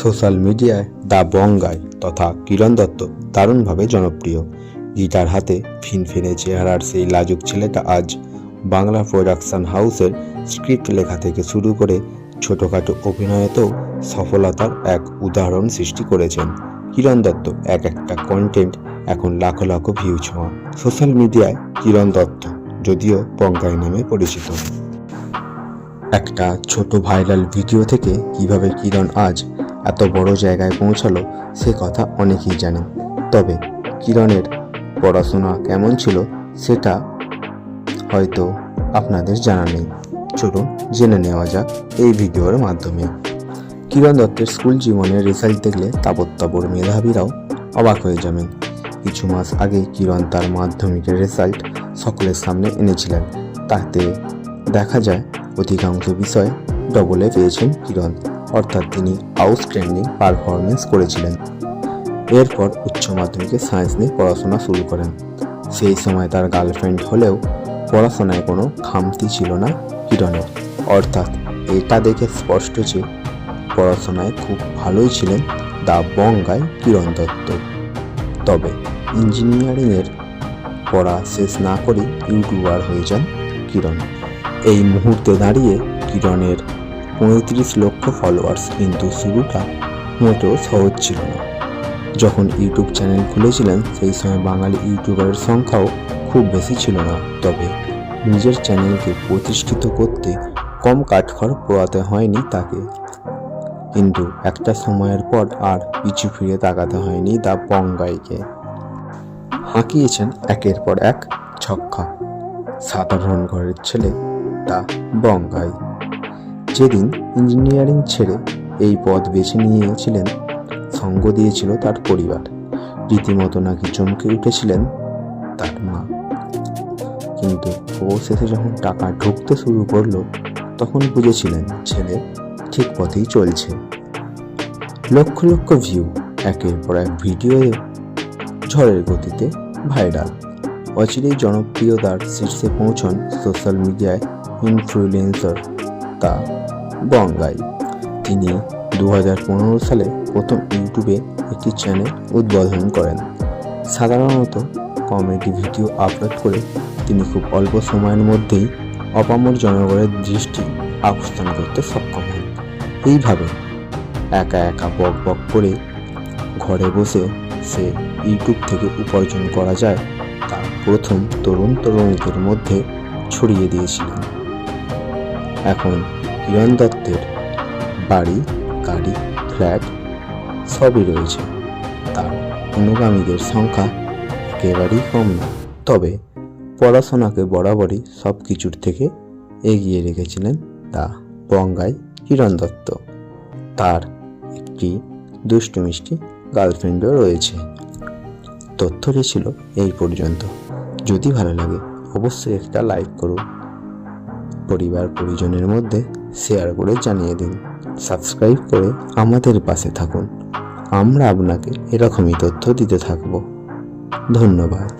Social মিডিয়ায় the বঙ্গাই তথা কিরণ দত্ত দারুণভাবে জনপ্রিয়। গিটার হাতে ফিনফিনে চেহারার সেই লাজুক ছেলেটা আজ বাংলা প্রোডাকশন হাউসের স্ক্রিপ্ট লেখা থেকে শুরু করে ছোটোখাটো অভিনয়েতেও সফলতার এক উদাহরণ সৃষ্টি করেছেন। কিরণ দত্ত এক একটা কন্টেন্ট এখন লাখো লাখো ভিউ ছোঁয়া। সোশ্যাল মিডিয়ায় কিরণ দত্ত, যদিও বঙ্গাই নামে পরিচিত। একটা ছোট ভাইরাল ভিডিও থেকে কীভাবে কিরণ আজ এত বড় জায়গায় পৌঁছালো, সে কথা অনেকেই জানেন। তবে কিরণের পড়াশোনা কেমন ছিল, সেটা হয়তো আপনাদের জানা নেই। চলুন জেনে নেওয়া যাক এই ভিডিওর মাধ্যমে। কিরণ দত্তের স্কুল জীবনের রেজাল্ট দেখলে তাবত্তাবর মেধাবীরাও অবাক হয়ে যাবেন। কিছু মাস আগে কিরণ তার মাধ্যমিকের রেজাল্ট সকলের সামনে এনেছিলেন। তাতে দেখা যায়, অধিকাংশ বিষয় ডবলে পেয়েছেন কিরণ। অর্থাৎ তিনি আউটস্ট্যান্ডিং পারফরমেন্স করেছিলেন। এরপর উচ্চ মাধ্যমিকে সায়েন্স নিয়ে পড়াশোনা শুরু করেন। সেই সময় তার গার্লফ্রেন্ড হলেও পড়াশোনায় কোনো খামতি ছিল না কিরণের অর্থাৎ এটা দেখে স্পষ্ট যে পড়াশোনায় খুব ভালোই ছিলেন দা বঙ্গায় কিরণ দত্ত। তবে ইঞ্জিনিয়ারিংয়ের পড়া শেষ না করে ইউটিউবার হয়ে যান কিরণ। এই মুহূর্তে দাঁড়িয়ে কিরণের পঁয়ত্রিশ লক্ষ ফলোয়ার্স কিন্তু শুরুটা মোটেও সহজ ছিল না। যখন ইউটিউব চ্যানেল খুলেছিলেন, সেই সময় বাঙালি ইউটিউবারের সংখ্যাও খুব বেশি ছিল না। তবে নিজের চ্যানেলকে প্রতিষ্ঠিত করতে কম কাঠখড় পোড়াতে হয়নি তাকে। কিন্তু একটা সময়ের পর আর পিছু ফিরে তাকাতে হয়নি দা বঙ্গাইকে হাঁকিয়েছেন একের পর এক ছক্কা। সাধারণ ঘরের ছেলে তা বঙ্গাই যেদিন ইঞ্জিনিয়ারিং ছেড়ে এই পথ বেছে নিয়েছিলেন, সঙ্গ দিয়েছিল তার পরিবার। রীতিমতো নাকি চমকে উঠেছিলেন তার মা। কিন্তু অবশেষে যখন টাকা ঢুকতে শুরু করল, তখন বুঝেছিলেন ছেলে ঠিক পথেই চলছে। লক্ষ লক্ষ ভিউ একের পর এক ভিডিও ঝড়ের গতিতে ভাইরাল অচিরেই জনপ্রিয়তার শীর্ষে পৌঁছন সোশ্যাল মিডিয়ায় ইনফ্লুয়েন্সার তা। বঙ্গাই তিনি দু হাজার পনেরো সালে প্রথম ইউটিউবে একটি চ্যানেল উদ্বোধন করেন। সাধারণত কমেডি ভিডিও আপলোড করে তিনি খুব অল্প সময়ের মধ্যেই অপামর জনগণের দৃষ্টি আকর্ষণ করতে সক্ষম হন। এইভাবে একা একা বক বক করে ঘরে বসে সে ইউটিউব থেকে উপার্জন করা যায় তা প্রথম তরুণ তরুণীদের মধ্যে ছড়িয়ে দিয়েছিলেন। এখন কিরণ দত্তের বাড়ি, গাড়ি, ফ্ল্যাট সবই রয়েছে। তার অনুগামীদের সংখ্যা একেবারেই কম না। তবে পড়াশোনাকে বরাবরই সব কিছুর থেকে এগিয়ে রেখেছিলেন তা বঙ্গাই কিরণ দত্ত। তার একটি দুষ্টু মিষ্টি গার্লফ্রেন্ডও রয়েছে। তথ্যটি ছিল এই পর্যন্ত। যদি ভালো লাগে, অবশ্যই একটা লাইক করুন। পরিবার পরিজনের মধ্যে শেয়ার করে জানিয়ে দিন। সাবস্ক্রাইব করে আমাদের পাশে থাকুন। আমরা আপনাকে এরকমই তথ্য দিতে থাকব। ধন্যবাদ।